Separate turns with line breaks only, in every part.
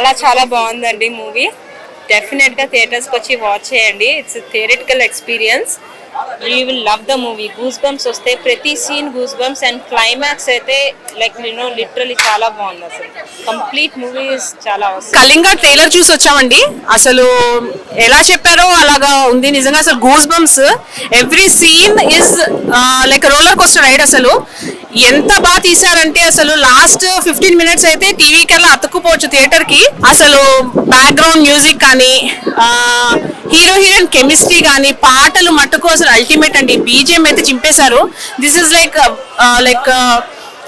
చాలా చాలా బాగుందండి మూవీ. డెఫినెట్గా వచ్చి వాచ్ చేయండి. It's theoretical experience you will love the movie goose bumps వస్తే ప్రతి scene goose bumps and climax అయితే లైక్ నేను లిటరలీ చాలా బాగుంది అసలు. కంప్లీట్ మూవీ చాలా కలింగ
కళింగ ట్రైలర్ చూసి వచ్చామండి. అసలు ఎలా చెప్పారో అలాగా ఉంది. నిజంగా అసలు goose bumps every scene is like roller coaster ride అసలు. ఎంత బాగా తీసారంటే అసలు లాస్ట్ ఫిఫ్టీన్ మినిట్స్ అయితే టీవీకి వెళ్ళి అతుక్కుపోవచ్చు థియేటర్కి. అసలు బ్యాక్గ్రౌండ్ మ్యూజిక్ కానీ హీరో హీరోయిన్ కెమిస్ట్రీ కానీ పాటలు మట్టుకు అసలు అల్టిమేట్ అండి. బీజిఎం అయితే చింపేశారు. This is like like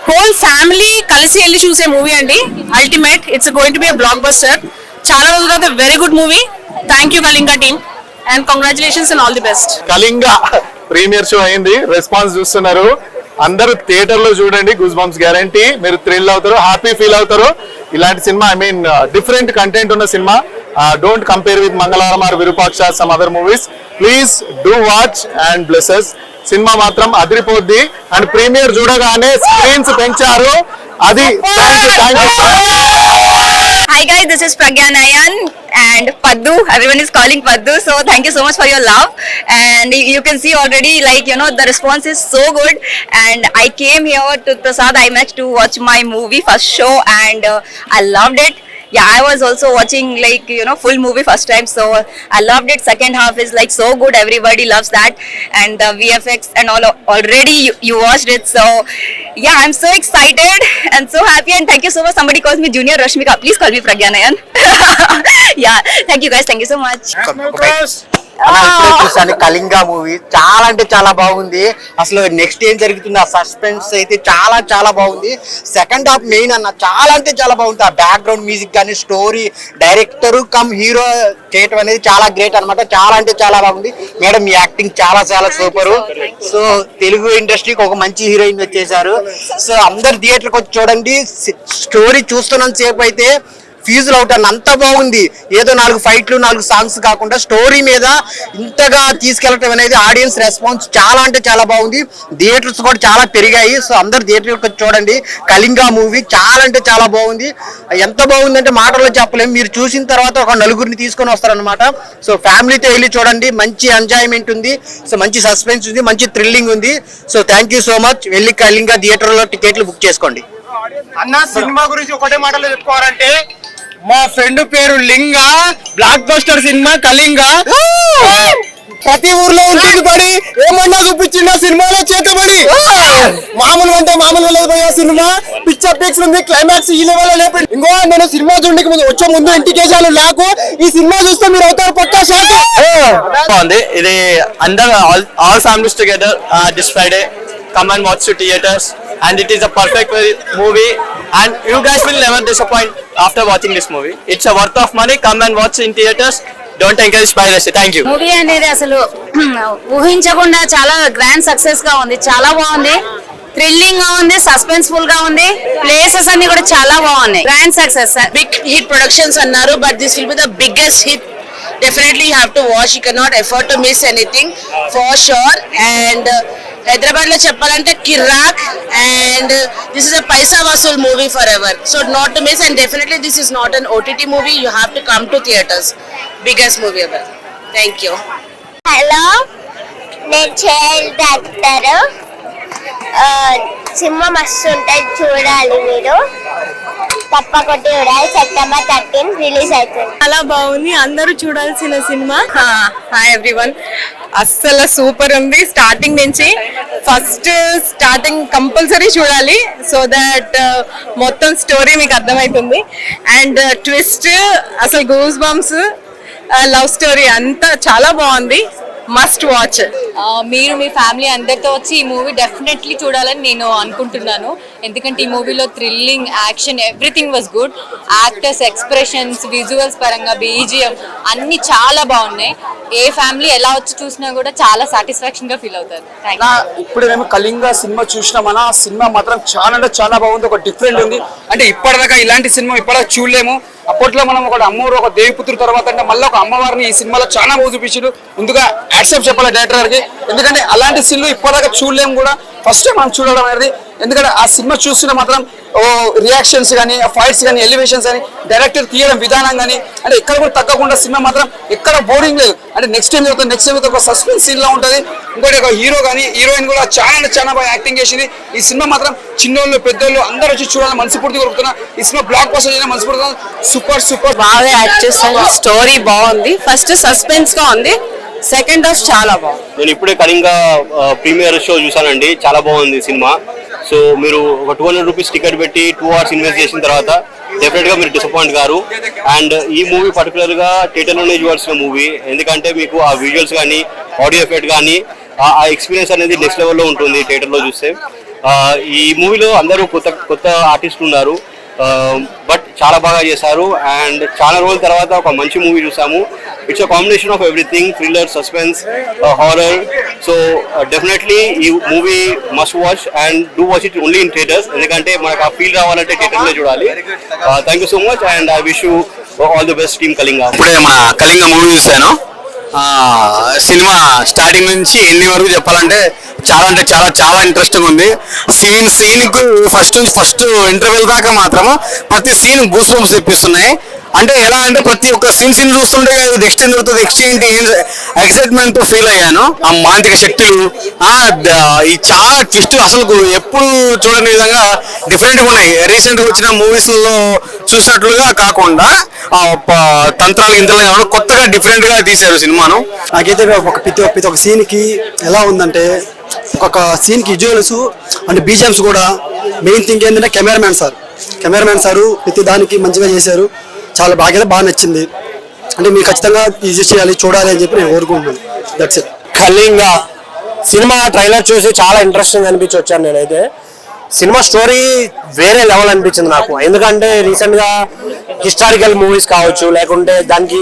whole family కలిసి వెళ్ళి చూసే మూవీ అండి. Ultimate it's going to be blockbuster చాలా రోజుల తర్వాత very good movie thank you Kalinga team and congratulations and all the best
Kalinga premiere show అయింది. రెస్పాన్స్ చూస్తున్నారు. అందరూ థియేటర్లో చూడండి గుజ్ బంప్స్ గ్యారంటీ మీరు థ్రిల్ అవుతారు హ్యాపీ ఫీల్ అవుతారు. ఇలాంటి సినిమా ఐ మీన్ డిఫరెంట్ కంటెంట్ ఉన్న cinema. Don't compare with Mangalavaaram or Virupaksha some other movies please do watch and blesses cinema మాత్రం అదిరిపోద్ది. అండ్ ప్రీమియర్ చూడగానే స్క్రీన్స్ పెంచారు. అది thank you
Hi guys, this is Pragya Nayan and Paddu. Everyone is calling Paddu. So thank you so much for your love. And you can see already like, you know, the response is so good. And I came here to Prasad IMAX to watch my movie first show and uh, I loved it. Yeah, I was also watching like, you know, full movie first time. So I loved it. Second half is like so good. Everybody loves that. And uh, the VFX and all already you, you watched it. So yeah, I'm so excited and so happy. And thank you so much. Somebody calls me Junior Rashmika. Please call me Pragya Nayan. yeah, thank you guys. Thank you so much.
చూసాను Kalinga movie. చాలా అంటే చాలా బాగుంది. అసలు next ఏం జరుగుతుంది? ఆ suspense అయితే చాలా చాలా బాగుంది. సెకండ్ హాఫ్ మెయిన్ అన్న చాలా అంటే చాలా బాగుంది. ఆ బ్యాక్గ్రౌండ్ మ్యూజిక్ కానీ స్టోరీ డైరెక్టర్ కమ్ హీరో చేయటం అనేది చాలా గ్రేట్ అన్నమాట. చాలా అంటే చాలా బాగుంది. మేడం మీ యాక్టింగ్ చాలా చాలా సూపర్ సో తెలుగు ఇండస్ట్రీకి ఒక మంచి హీరోయిన్ వచ్చేసారు సో అందరు థియేటర్కి వచ్చి చూడండి. స్టోరీ చూస్తున్నంత సేపు అయితే ఫీజులు అవుట్ అంత బాగుంది. ఏదో నాలుగు ఫైట్లు నాలుగు సాంగ్స్ కాకుండా స్టోరీ మీద ఇంతగా తీసుకెళ్ళటం అనేది ఆడియన్స్ రెస్పాన్స్ చాలా అంటే చాలా బాగుంది. థియేటర్స్ కూడా చాలా పెరిగాయి. సో అందరు థియేటర్కి చూడండి. కళింగ మూవీ చాలా అంటే చాలా బాగుంది. ఎంత బాగుందంటే మాటల్లో చెప్పలేము మీరు చూసిన తర్వాత ఒక నలుగురిని తీసుకొని వస్తారనమాట సో ఫ్యామిలీతో వెళ్ళి చూడండి. మంచి ఎంజాయ్మెంట్ ఉంది. సో మంచి సస్పెన్స్ ఉంది. మంచి థ్రిల్లింగ్ ఉంది. So thank you so much వెళ్ళి కళింగ థియేటర్లో టికెట్లు బుక్ చేసుకోండి.
అన్న సినిమా గురించి ఒకటే మాటలో చెప్పుకోవాలంటే మా ఫ్రెండ్ పేరు లింగ బ్లాక్ బస్టర్ సినిమా కళింగ. ప్రతి ఊర్లో ఉంటుంది పడి ఏమన్నా చూపించిండ సినిమాలో చేతబడి. మామూలు అంటే మామూలు లేదు పోయా సినిమా. పిక్చర్ పిక్స్ ఉంది క్లైమాక్స్ ఈ లెవెల్ లేపి ఇంకో నేను సినిమా చూడడానికి ముందు వచ్చే ముందు ఇంటికేసాను నాకు ఈ సినిమా చూస్తే మీరు అవుతారు పక్కా షాక్
బాగుంది. ఇది అందరు all all families together this Friday come and watch to theatres and it is a perfect movie and you guys will never disappoint after watching this movie it's a worth of money come and watch in theatres don't encourage bye thank you
movie అనేది అసలు ఊహించకుండా చాలా grand సక్సెస్గా ఉంది. చాలా బాగుంది. థ్రిల్లింగ్గా ఉంది సస్పెన్స్ఫుల్గా ఉంది. Places అన్ని కూడా చాలా బాగున్నాయి. Grand success
big hit productions అన్నారు but this will be the biggest hit definitely you have to watch you cannot afford to miss anything for sure and హైదరాబాద్లో చెప్పాలంటే కిరాక్ and this is a paisa vasool movie forever so not to miss and definitely this is not an OTT movie you have to come to theatres biggest movie ever thank you
hello నేను child doctor సినిమా మస్తు ఉంటుంది చూడాలి మీరు. తప్పకుండా చూడాలి September thirteen release అవుతుంది.
చాలా బాగుంది. అందరూ చూడాల్సిన సినిమా. Hi everyone. అస్సలు సూపర్ ఉంది. స్టార్టింగ్ నుంచి ఫస్ట్ స్టార్టింగ్ కంపల్సరీ చూడాలి. సో దట్ మొత్తం స్టోరీ మీకు అర్థమవుతుంది అండ్ ట్విస్ట్ అసలు గూస్ బంప్స్ లవ్ స్టోరీ అంతా చాలా బాగుంది. మస్ట్ వాచ్
మీరు మీ ఫ్యామిలీ అందరితో వచ్చి ఈ మూవీ డెఫినెట్లీ చూడాలని నేను అనుకుంటున్నాను. ఎందుకంటే ఈ మూవీలో thrilling action everything was good. Actors expressions visuals పరంగా బీజిఎం అన్ని చాలా బాగున్నాయి. ఏ ఫ్యామిలీ ఎలా వచ్చి చూసినా కూడా చాలా సాటిస్ఫాక్షన్గా ఫీల్ అవుతారు.
ఇప్పుడు మేము కళింగ సినిమా చూసినామన్నా ఆ సినిమా మాత్రం చాలా అంటే చాలా బాగుంది ఒక డిఫరెంట్ ఉంది. అంటే ఇప్పటిదాకా ఇలాంటి సినిమా ఇప్పటిదాకా చూడలేము. అప్పట్లో మనం ఒక అమ్మవారు ఒక దేవిపుత్రుడు తర్వాత అంటే మళ్ళీ ఒక అమ్మవారిని ఈ సినిమాలో చాలా బాగా చూపించారు ముందుగా యాక్సెప్ట్ చెప్పాలి డైరెక్టర్ గారికి. ఎందుకంటే అలాంటి సీన్లు ఇప్పటిదాకా చూడలేము కూడా. ఫస్ట్ టైం మనం చూడడం అనేది
ఎందుకంటే ఆ సినిమా చూస్తుంటే మాత్రం ఓ రియాక్షన్స్ కానీ ఫైట్స్ కానీ ఎలివేషన్స్ కానీ డైరెక్టర్ తీయడం విధానం కానీ అంటే ఎక్కడ కూడా తగ్గకుండా సినిమా మాత్రం ఎక్కడ బోరింగ్ లేదు. అంటే నెక్స్ట్ టైం అవుతుంది నెక్స్ట్ టైం ఒక సస్పెన్స్ సీన్ లా ఉంటుంది. ఇంకోటి ఒక హీరో కానీ హీరోయిన్ కూడా చాలా అంటే చాలా బాగా యాక్టింగ్ చేసింది. ఈ సినిమా మాత్రం చిన్నోళ్ళు పెద్దోళ్ళు అందరూ వచ్చి చూడాలని మనస్ఫూర్తి కోరుకుతున్నా ఈ సినిమా బ్లాక్ బస్టర్ చేయడం మనస్ఫూర్తి సూపర్ సూపర్
బాగా యాక్ట్ చేస్తాను స్టోరీ బాగుంది. ఫస్ట్ సస్పెన్స్గా ఉంది. సెకండ్ హాఫ్ చాలా బాగుంది.
నేను ఇప్పుడే కళింగ ప్రీమియర్ షో చూసానండి చాలా బాగుంది సినిమా. సో మీరు ఒక టూ హండ్రెడ్ రూపీస్ టికెట్ పెట్టి టూ అవర్స్ ఇన్వెస్ట్ చేసిన తర్వాత డెఫినెట్గా మీరు డిసప్పాయింట్ గారు. అండ్ ఈ మూవీ పర్టికులర్గా థియేటర్లోనే చూడాల్సిన మూవీ ఎందుకంటే మీకు ఆ విజువల్స్ కానీ ఆడియో ఎఫెక్ట్ కానీ ఆ ఎక్స్పీరియన్స్ అనేది నెక్స్ట్ లెవెల్లో ఉంటుంది థియేటర్లో చూస్తే. ఈ మూవీలో అందరూ కొత్త కొత్త ఆర్టిస్టులు ఉన్నారు. Um, బట్ చాలా బాగా చేశారు. అండ్ చాలా రోజుల తర్వాత ఒక మంచి మూవీ చూసాము. It's a combination of everything thriller suspense horror so definitely ఈ movie must watch and do watch it only in theatres ఎందుకంటే మనకు ఆ ఫీల్ రావాలంటే థియేటర్లో చూడాలి. Thank you so much and I wish you all the best team Kalinga
ఇప్పుడే మన Kalinga movie చూశాను. Uh, సినిమా స్టార్టింగ్ నుంచి ఎన్ని వరకు చెప్పాలంటే చాలా అంటే చాలా చాలా ఇంట్రెస్టింగ్ ఉంది. సీన్ సీన్కు ఫస్ట్ నుంచి ఫస్ట్ ఇంటర్వెల్ దాకా మాత్రం ప్రతి సీన్ గూస్ బంప్స్ తెప్పిస్తున్నాయి. అంటే ఎలా అంటే ప్రతి ఒక్క సీన్ సీన్ చూస్తుంటే నెక్స్ట్ ఏం జరుగుతుంది నెక్స్ట్ ఏంటి ఎక్సైట్మెంట్ ఫీల్ అయ్యాను. ఆ మాంత్రిక శక్తులు ఆ ఈ చాలా ట్విస్ట్ అసలు ఎప్పుడు చూడని విధంగా డిఫరెంట్ ఉన్నాయి. రీసెంట్గా వచ్చిన మూవీస్లో చూసినట్లుగా కాకుండా ఆ తంత్రాలు ఇంతలో ఎవరు కొత్తగా డిఫరెంట్గా తీశారు సినిమాను.
నాకైతే ఒక ప్రతి ఒక్క సీన్కి ఎలా ఉందంటే ఒక్కొక్క సీన్కి విజువల్స్ అండ్ బీజిఎమ్స్ కూడా మెయిన్ థింగ్ ఏంటంటే కెమెరామ్యాన్ సార్ కెమెరామ్యాన్ సారు ప్రతి దానికి మంచిగా చేశారు. చాలా బాగా బాగా నచ్చింది. అంటే మీరు ఖచ్చితంగా ఈజీ చేయాలి చూడాలి అని చెప్పి నేను కోరుకుంటున్నాను. దట్స్ ఇట్
కళింగ సినిమా ట్రైలర్ చూసి చాలా ఇంట్రెస్టింగ్ అనిపించి వచ్చాను నేనైతే. సినిమా స్టోరీ వేరే లెవెల్ అనిపించింది నాకు. ఎందుకంటే రీసెంట్గా హిస్టారికల్ మూవీస్ కావచ్చు లేకుంటే దానికి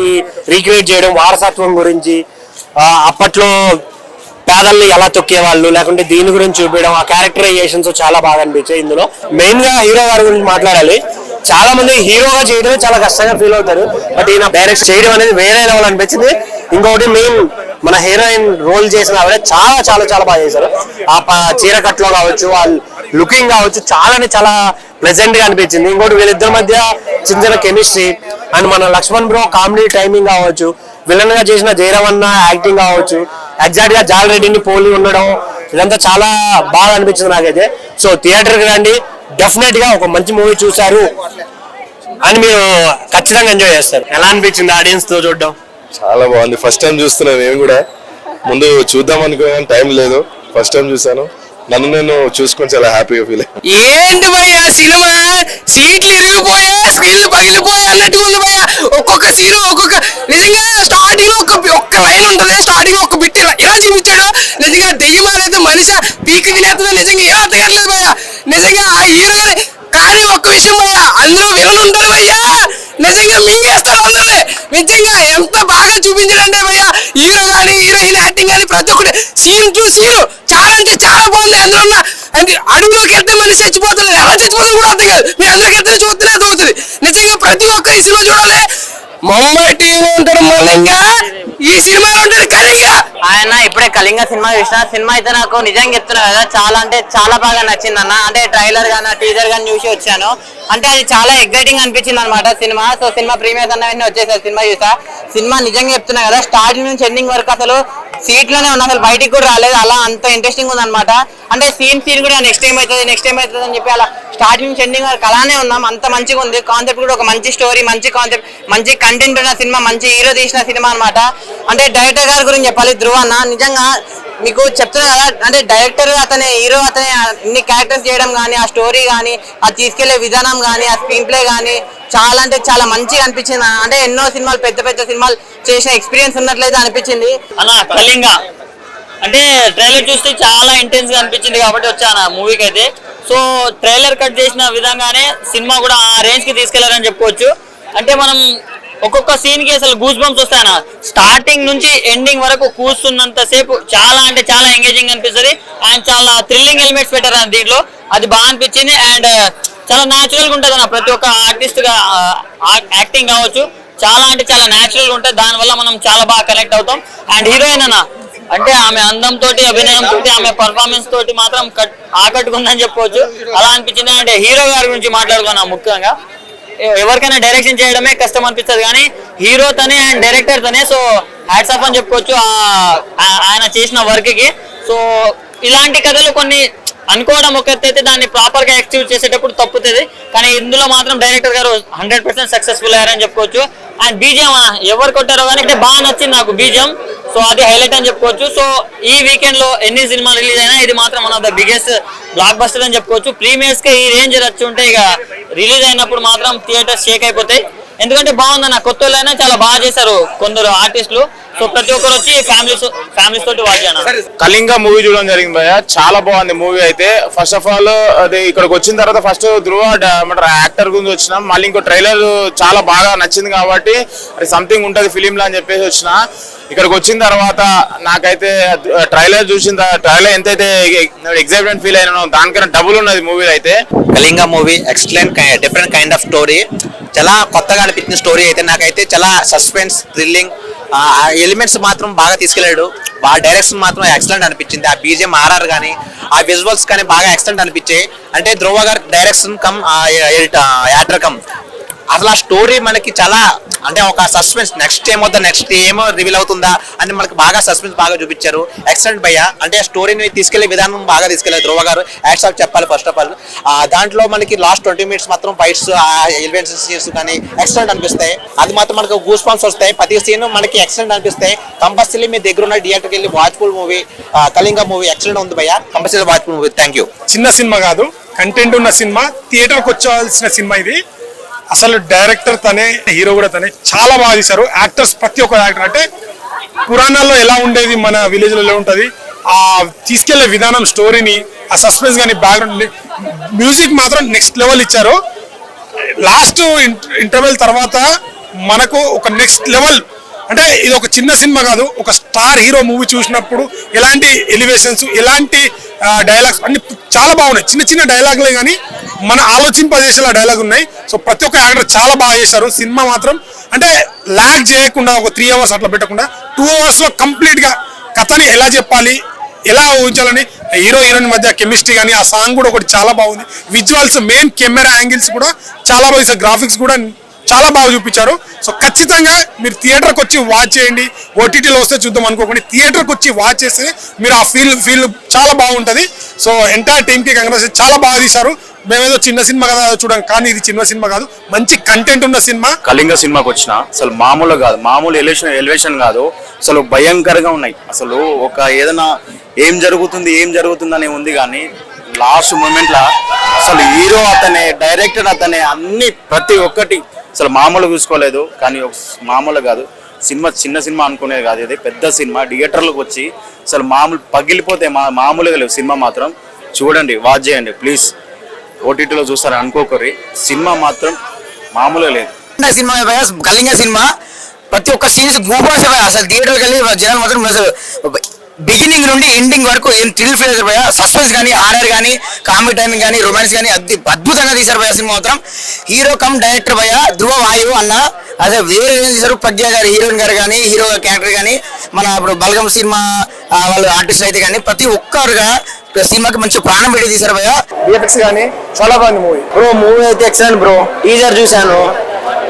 రీక్రియేట్ చేయడం వారసత్వం గురించి అప్పట్లో బాధల్ని ఎలా తొక్కేవాళ్ళు లేకుంటే దీని గురించి చూపించడం ఆ క్యారెక్టరైజేషన్స్ చాలా బాగా అనిపించాయి ఇందులో. మెయిన్గా హీరో గారి గురించి మాట్లాడాలి. చాలా మంది హీరోగా చేయడమే చాలా కష్టంగా ఫీల్ అవుతారు. బట్ ఈయన డైరెక్ట్ చేయడం అనేది వేరే లెవెల్ అనిపించింది. ఇంకొకటి మెయిన్ మన హీరోయిన్ రోల్ చేసిన ఆవిడ చాలా చాలా చాలా బాగా చేశారు. ఆ చీర కట్లో కావచ్చు ఆ లుకింగ్ కావచ్చు చాలా చాలా ప్లెజెంట్గా అనిపించింది. ఇంకోటి వీళ్ళిద్దరి మధ్య చిన్న చిన్న కెమిస్ట్రీ అండ్ మన లక్ష్మణ్ బ్రో కామెడీ టైమింగ్ కావచ్చు విలన్గా చేసిన జయరామన్న యాక్టింగ్ కావచ్చు ఎగ్జాక్ట్గా జాల్ రెడ్డిని పోలి ఉండడం ఇదంతా చాలా బాగా అనిపించింది నాకైతే. సో థియేటర్కి రండి. డెఫినెట్గా ఒక మంచి మూవీ చూసారు అని మీరు ఖచ్చితంగా ఎంజాయ్ చేస్తారు. ఎలా అనిపించింది ఆడియన్స్తో చూడడం?
చాలా బాగుంది. ఫస్ట్ టైం చూస్తున్నాను నేను కూడా. ముందు చూద్దాం అనుకున్నాను టైం లేదు. ఫస్ట్ టైం చూసాను నన్ను నేను చూసుకొని చాలా హ్యాపీగా ఫీల్
ఏంటి భయ్యా సినిమా? సీట్లు ఇరిగిపోయా స్క్రీన్లు పగిలిపోయా అన్నట్టు ఉంది భయ్యా ఒక్కొక్క సీన్ ఒక్కొక్క నిజంగా స్టార్టింగ్ ఒక్క ఒక్క లైన్ ఉంటది స్టార్టింగ్ ఒక్క బిట్ ఎలా చూపించాడు? నిజంగా దెయ్యం అనేది మనిషి? పీక లేకపోతే నిజంగా ఎలా తయారలేదు భయ్యా. నిజంగా ఆ హీరో కానీ ఒక్క విషయం భయ్యా అందులో విలన్ ఉంటారు భయ్యా. నిజంగా మింగేస్తాడు అందరినీ నిజంగా ఎంత బాగా చూపించాడంటే భయ్యా హీరో కానీ హీరోయిన్ యాక్టింగ్ కానీ ప్రతి ఒక్కటి సీన్ టు సీన్ చాలా అంటే చాలా బాగుంది. అందులో ఉన్న అంటే అడవులోకి వెళ్తే మనిషి చచ్చిపోతుంది. ఎలా చచ్చిపోతుంది కూడా అర్థం కాదు. మీరు అందరికి వెళ్తే చూస్తేనే అర్థమవుతుంది నిజంగా ప్రతి ఒక్కరు ఈ సినిమా చూడాలి. ముంబై టీవీలో ఉంటాడు మలంగా ఈ సినిమాలో ఉంటాడు
ఆయన ఇప్పుడే కళింగ సినిమా చూసిన. సినిమా అయితే నాకు నిజంగా చెప్తున్నా కదా చాలా అంటే చాలా బాగా నచ్చింది అన్న అంటే ట్రైలర్ గానీ టీజర్ గానీ చూసి వచ్చాను. అంటే అది చాలా ఎగ్జైటింగ్ అనిపించింది అనమాట సినిమా. సో సినిమా ప్రీమియర్స్ అన్న వెంటనే వచ్చేసారు సినిమా చూసా. సినిమా నిజంగా చెప్తున్నా కదా స్టార్టింగ్ నుంచి ఎండింగ్ వరకు అసలు సీట్లోనే ఉన్నా అసలు బయటికి కూడా రాలేదు. అలా అంత ఇంట్రెస్టింగ్ ఉంది అనమాట అంటే సీన్ సీన్ కూడా నెక్స్ట్ టైం అవుతుంది నెక్స్ట్ టైం అవుతుంది అని చెప్పి అలా స్టార్టింగ్ నుంచి ఎండింగ్ వరకు అలానే ఉన్నాం. అంత మంచిగా ఉంది. కాన్సెప్ట్ కూడా ఒక మంచి స్టోరీ మంచి కాన్సెప్ట్ మంచి కంటెంట్ ఉన్న సినిమా మంచి హీరో తీసిన సినిమా అన్నమాట. అంటే డైరెక్టర్ గారి గురించి చెప్పాలి. ధ్రువ అన్న నిజంగా మీకు చెప్తున్నా కదా అంటే డైరెక్టర్ అతనే హీరో అతని ఇన్ని క్యారెక్టర్స్ చేయడం కానీ ఆ స్టోరీ కానీ ఆ తీసుకెళ్ళే విధానం కానీ ఆ స్క్రీన్ ప్లే కానీ చాలా అంటే చాలా మంచిగా అనిపించింది అంటే ఎన్నో సినిమాలు పెద్ద పెద్ద సినిమాలు చేసిన ఎక్స్పీరియన్స్ ఉన్నట్లయితే అనిపించింది.
అలా కళింగ అంటే ట్రైలర్ చూస్తే చాలా ఇంటెన్స్గా అనిపించింది కాబట్టి వచ్చాను ఆ మూవీకి అయితే. సో ట్రైలర్ కట్ చేసిన విధంగానే సినిమా కూడా ఆ రేంజ్కి తీసుకెళ్ళారని చెప్పుకోవచ్చు. అంటే మనం ఒక్కొక్క సీన్కి అసలు గూస్ బంప్స్ వస్తాయన్న స్టార్టింగ్ నుంచి ఎండింగ్ వరకు కూర్చున్నంత సేపు చాలా అంటే చాలా ఎంగేజింగ్ అనిపిస్తుంది. అండ్ చాలా థ్రిల్లింగ్ ఎలిమెంట్స్ పెట్టారు దీంట్లో. అది బాగా అనిపించింది. అండ్ uh, చాలా న్యాచురల్గా ఉంటుంది అన్న. ప్రతి ఒక్క ఆర్టిస్ట్గా uh, యాక్టింగ్ కావచ్చు. చాలా అంటే చాలా న్యాచురల్గా ఉంటుంది. దానివల్ల మనం చాలా బాగా కనెక్ట్ అవుతాం. అండ్ హీరోయిన్ అన్న. అంటే ఆమె అందం తోటి అభినయం తోటి ఆమె పర్ఫార్మెన్స్ తోటి మాత్రం ఆకట్టుకుందని చెప్పవచ్చు. అలా అనిపించింది. అంటే హీరో గారి గురించి మాట్లాడుకున్నా ముఖ్యంగా. ఎవరికైనా డైరెక్షన్ చేయడమే కష్టం అనిపిస్తుంది కానీ హీరో తనే అండ్ డైరెక్టర్ తనే సో హ్యాట్స్ ఆఫ్ అని చెప్పుకోవచ్చు ఆయన చేసిన వర్క్కి. సో ఇలాంటి కథలు కొన్ని అనుకోవడం ఒక దాన్ని ప్రాపర్గా ఎక్స్క్యూజ్ చేసేటప్పుడు తప్పుతుంది. కానీ ఇందులో మాత్రం డైరెక్టర్ గారు హండ్రెడ్ పర్సెంట్ సక్సెస్ఫుల్ అయ్యారని చెప్పుకోవచ్చు. అండ్ బీజిఎం ఎవరు కొట్టారో కానీ అంటే బాగా నచ్చింది నాకు బీజిఎం సో అది హైలైట్ అని చెప్పుకోవచ్చు. సో ఈ వీకెండ్లో ఎన్ని సినిమాలు రిలీజ్ అయినా ఇది మాత్రం one of the biggest blockbuster అని చెప్పుకోవచ్చు. ప్రీమియర్స్కి ఈ రేంజ్ వచ్చి ఉంటే ఇక రిలీజ్ అయినప్పుడు మాత్రం థియేటర్ షేక్ అయిపోతాయి. ఎందుకంటే బాగుందన్న కొత్త వాళ్ళైనా చాలా బాగా చేశారు కొందరు ఆర్టిస్టులు సో ప్రతి ఒక్కరు వచ్చి ఫ్యామిలీస్ ఫ్యామిలీస్ తోటి వాచ్ చేయాలి
కళింగ మూవీ చూడడం జరిగింది భయ చాలా బాగుంది మూవీ అయితే. ఫస్ట్ ఆఫ్ ఆల్ అది ఇక్కడికి వచ్చిన తర్వాత ఫస్ట్ ధ్రువ యాక్టర్ గురించి వచ్చినాం. మళ్ళీ ఇంకో ట్రైలర్ చాలా బాగా నచ్చింది కాబట్టి అది సంథింగ్ ఉంటది ఫిలిం లా అని చెప్పేసి వచ్చిన. ఇక్కడికి వచ్చిన తర్వాత నాకైతే ట్రైలర్ చూసిన ట్రైలర్ ఎంతైతే ఎగ్జైట్మెంట్ ఫీల్ అయినా దానికన్నా డబుల్ ఉన్నది మూవీ అయితే.
Kalinga movie excellent different kind of story చాలా కొత్తగా అనిపించిన స్టోరీ అయితే నాకైతే చాలా సస్పెన్స్ థ్రిల్లింగ్ ఎలిమెంట్స్ మాత్రం బాగా తీసుకెళ్ళాడు. బాగా డైరెక్షన్ మాత్రం ఎక్సలెంట్ అనిపించింది. ఆ బీజిఎం ఆర్ఆర్ కానీ ఆ విజువల్స్ కానీ బాగా ఎక్సలెంట్ అనిపించాయి. అంటే ధ్రువ గారి డైరెక్షన్ కమ్ యాక్టర్ కమ్ అసలు ఆ స్టోరీ మనకి చాలా అంటే ఒక సస్పెన్స్ నెక్స్ట్ ఏమవుతుందా నెక్స్ట్ ఏమో రివీల్ అవుతుందా? అని మనకి బాగా సస్పెన్స్ బాగా చూపించారు. ఎక్సలెంట్ భయ్య. అంటే ఆ స్టోరీని తీసుకెళ్ళే విధానం బాగా తీసుకెళ్ళారు ధ్రువ గారు. యాక్ట్స్ ఆఫ్ చెప్పాలి ఫస్ట్ ఆఫ్ ఆల్ దాంట్లో మనకి లాస్ట్ ట్వంటీ మినిట్స్ మాత్రం ఫైట్స్ ఎలివెంట్స్ సీన్స్ కానీ ఎక్సలెంట్ అనిపిస్తాయి. అది మాత్రం మనకు గూస్ పాంప్స్ వస్తాయి. ప్రతి సీన్ మనకి ఎక్సలెంట్ అనిపిస్తాయి. కంపల్సరీ మీ దగ్గర ఉన్న థియేటర్కి వెళ్ళి watchful movie Kalinga movie excellent ఉంది భయ్య. Compulsory watchful movie thank you
చిన్న సినిమా కాదు. కంటెంట్ ఉన్న సినిమా థియేటర్కి వచ్చేవాల్సిన సినిమా ఇది. అసలు డైరెక్టర్ తనే హీరో కూడా తనే చాలా బాగా తీశారు. యాక్టర్స్ ప్రతి ఒక్క యాక్టర్ అంటే పురాణాల్లో ఎలా ఉండేది మన విలేజ్లలో ఉంటుంది ఆ తీసుకెళ్ళే విధానం స్టోరీని ఆ సస్పెన్స్ కానీ బ్యాక్గ్రౌండ్ మ్యూజిక్ మాత్రం నెక్స్ట్ లెవెల్ ఇచ్చారు. లాస్ట్ ఇంటర్వెల్ తర్వాత మనకు ఒక నెక్స్ట్ లెవెల్ అంటే ఇది ఒక చిన్న సినిమా కాదు ఒక స్టార్ హీరో మూవీ చూసినప్పుడు ఎలాంటి ఎలివేషన్స్ ఎలాంటి డైలాగ్స్ అన్ని చాలా బాగున్నాయి. చిన్న చిన్న డైలాగ్లే కానీ మన ఆలోచింపజేసేలా డైలాగ్ ఉన్నాయి. సో ప్రతి ఒక్క యాక్టర్ చాలా బాగా చేశారు. సినిమా మాత్రం అంటే ల్యాగ్ చేయకుండా ఒక త్రీ అవర్స్ అట్లా పెట్టకుండా టూ అవర్స్లో కంప్లీట్గా కథని ఎలా చెప్పాలి ఎలా ఊహించాలని హీరో హీరోయిన్ మధ్య కెమిస్ట్రీ కానీ ఆ సాంగ్ కూడా ఒకటి చాలా బాగుంది. విజువల్స్ మెయిన్ కెమెరా యాంగిల్స్ కూడా చాలా బాగా గ్రాఫిక్స్ కూడా చాలా బాగా చూపించారు. సో ఖచ్చితంగా మీరు థియేటర్కి వచ్చి వాచ్ చేయండి. ఓటీటీలో వస్తే చూద్దాం అనుకోకండి. థియేటర్కి వచ్చి వాచ్ చేస్తే మీరు ఆ ఫీల్ ఫీల్ చాలా బాగుంటుంది. సో ఎంటైర్ టీమ్కి కంగ్రెస్ చాలా బాగా తీశారు. మేమేదో చిన్న సినిమా కదా చూడండి కానీ ఇది చిన్న సినిమా కాదు. మంచి కంటెంట్ ఉన్న సినిమా.
కళింగ సినిమాకి వచ్చిన. అసలు మామూలు కాదు. మామూలు ఎలివేషన్ ఎలివేషన్ కాదు. అసలు భయంకరంగా ఉన్నాయి. అసలు ఒక ఏదైనా ఏం జరుగుతుంది ఏం జరుగుతుంది అనే ఉంది కానీ లాస్ట్ మూమెంట్ లా అసలు హీరో అతనే డైరెక్టర్ అతనే అన్ని ప్రతి ఒక్కటి అసలు మామూలు చూసుకోలేదు. కానీ మామూలు కాదు. సినిమా చిన్న సినిమా అనుకునేది కాదు ఇది. పెద్ద సినిమా. థియేటర్లకు వచ్చి అసలు మామూలు పగిలిపోతే మా మామూలుగా లేవు సినిమా మాత్రం. చూడండి వాచ్ చేయండి ప్లీజ్ ఓటీటీలో చూస్తారు అనుకోకర్రి సినిమా మాత్రం మామూలుగా లేదు.
సినిమా కలింగ కళింగ సినిమా. ప్రతి ఒక్క సీన్ గూపాస్ అసలు థియేటర్కి వెళ్ళి జనాలు మాత్రం అసలు బిగినింగ్ నుండి ఎండింగ్ వరకు ఏం థ్రిల్ ఫీల్ భయ సస్పెన్స్ కానీ హారర్ కానీ కామెడీ టైమింగ్ కానీ రొమాన్స్ కానీ అద్ది అద్భుతంగా తీశారు భయ సినిమా మాత్రం. హీరో కమ్ డైరెక్టర్ భయ ధ్రువ వాయువు అన్న. అదే వేరే ఏం చేశారు? ప్రజ్ఞ గారు హీరోయిన్ గారు కానీ హీరో క్యారెక్టర్ కానీ మన ఇప్పుడు బలగం సినిమా వాళ్ళు ఆర్టిస్ట్ అయితే కానీ ప్రతి ఒక్కరుగా సినిమాకి మంచి ప్రాణం పెట్టి తీశారు భయ
విఎఫ్ఎక్స్ కానీ చాలా బాగుంది మూవీ.
బ్రో మూవీ అయితే ఎక్సలెంట్ బ్రో. టీజర్ చూశాను.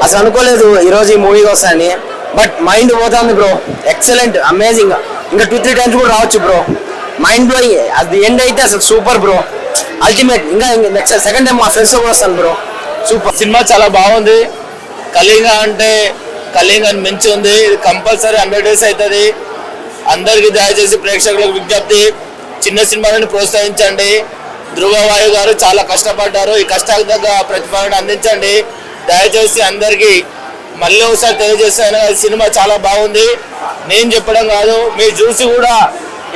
అసలు అనుకోలేదు ఈ రోజు ఈ మూవీకి వస్తాయని బట్ మైండ్ పోతుంది బ్రో. ఎక్సలెంట్ అమేజింగ్ ఇంకా టూ త్రీ టైమ్స్ కూడా రావచ్చు బ్రో మైండ్ బ్లోయింగ్ అది ఎండ్ అయితే అసలు సూపర్ బ్రో అల్టిమేట్ ఇంకా నెక్స్ట్ సెకండ్ టైం మా ఫ్రెండ్స్ కూడా వస్తాను బ్రో సూపర్
సినిమా చాలా బాగుంది. కళింగ అంటే కళింగ అని మించి ఉంది. ఇది కంపల్సరీ హండ్రెడ్ డేస్ అవుతుంది. అందరికి దయచేసి ప్రేక్షకులకు విజ్ఞప్తి. చిన్న సినిమాలను ప్రోత్సహించండి. ధ్రువవాయు గారు చాలా కష్టపడ్డారు. ఈ కష్టాలకు తగ్గ ప్రతిఫలన అందించండి. దయచేసి అందరికీ మళ్ళీ ఒకసారి తెలియజేస్తాను సినిమా చాలా బాగుంది. నేను చెప్పడం కాదు మీరు చూసి కూడా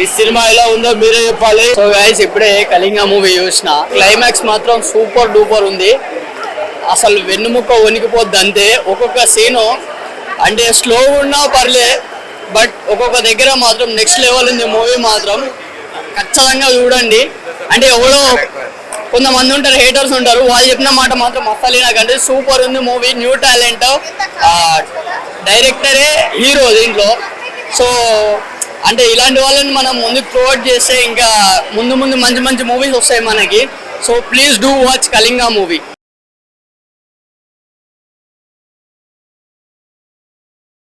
ఈ సినిమా ఎలా ఉందో మీరే చెప్పాలి.
సో గైస్ ఇప్పుడే కళింగ మూవీ చూసిన. క్లైమాక్స్ మాత్రం సూపర్ డూపర్ ఉంది. అసలు వెన్నుముక్క వణికిపోద్ది అంతే ఒక్కొక్క సీను అంటే స్లో ఉన్నా పర్లే బట్ ఒక్కొక్క దగ్గర మాత్రం నెక్స్ట్ లెవెల్ ఉంది మూవీ మాత్రం. ఖచ్చితంగా చూడండి. అంటే ఎవడో కొంతమంది ఉంటారు హేటర్స్ ఉంటారు. వాళ్ళు చెప్పిన మాట మాత్రం అస్సలు నాకంటే సూపర్ ఉంది మూవీ న్యూ టాలెంట్ డైరెక్టరే హీరో దీంట్లో. సో
అంటే ఇలాంటి వాళ్ళని మనం ముందుకు ప్రొవైడ్ చేస్తే ఇంకా ముందు ముందు మంచి మంచి మూవీస్ వస్తాయి మనకి. So please do watch Kalinga movie